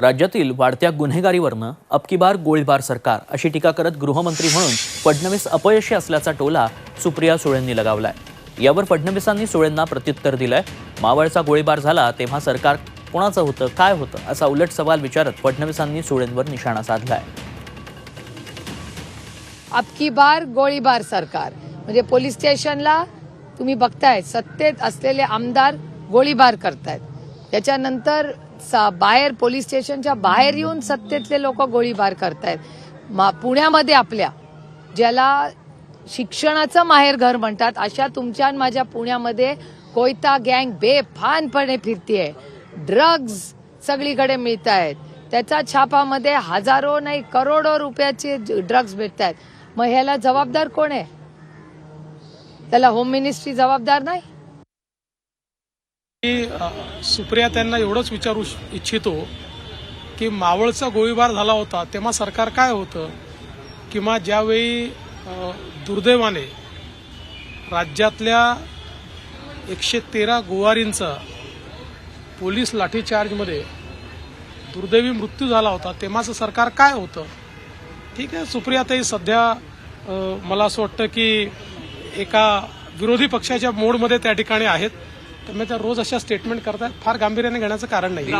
राज्यातील वाढत्या गुन्हेगारीवरनं अबकीबार गोळीबार सरकार अशी टीका करत गृहमंत्री म्हणून फडणवीस अपयशी असल्याचा टोला सुप्रिया सुळेंनी लगावलाय. यावर फडणवीसांनी सुळेंना प्रत्युत्तर दिलंय. मावळचा गोळीबार झाला तेव्हा सरकार कोणाचं होतं काय होतं असा उलट सवाल विचारत फडणवीसांनी सुळेंवर निशाणा साधलाय. अबकीबार गोळीबार सरकार. म्हणजे पोलीस स्टेशनला तुम्ही बघताय सत्तेत असलेले आमदार गोळीबार करतायत. त्याच्यानंतर सा बाहेर पोलीस स्टेशनच्या बाहेर येऊन सत्तेतले लोक गोळीबार करतायत. मा- पुण्यामध्ये आपल्या ज्याला शिक्षणाचं माहेर घर म्हणतात अशा तुमच्या आणि माझ्या पुण्यामध्ये कोयता गँग बेफानपणे फिरतीये. ड्रग्ज सगळीकडे मिळत आहेत त्याच्या छापामध्ये हजारो नाही करोडो रुपयाचे ड्रग्ज भेटत आहेत मग ह्याला जबाबदार कोण आहे? त्याला होम मिनिस्ट्री जबाबदार नाही? मी सुप्रिया त्यांना एवढंच विचारू इच्छितो की मावळचा गोळीबार झाला होता तेव्हा सरकार काय होतं? किंवा ज्यावेळी दुर्दैवाने राज्यातल्या एकशे तेरा गोवारींचा पोलीस लाठीचार्जमध्ये दुर्दैवी मृत्यू झाला होता तेव्हाचं सरकार काय होतं? ठीक आहे सुप्रियाताई सध्या मला असं वाटतं की एका विरोधी पक्षाच्या मोडमध्ये त्या ठिकाणी आहेत. त्यामुळे त्या रोज अशा स्टेटमेंट करतात फार गांभीर्याने घेण्याचं कारण नाही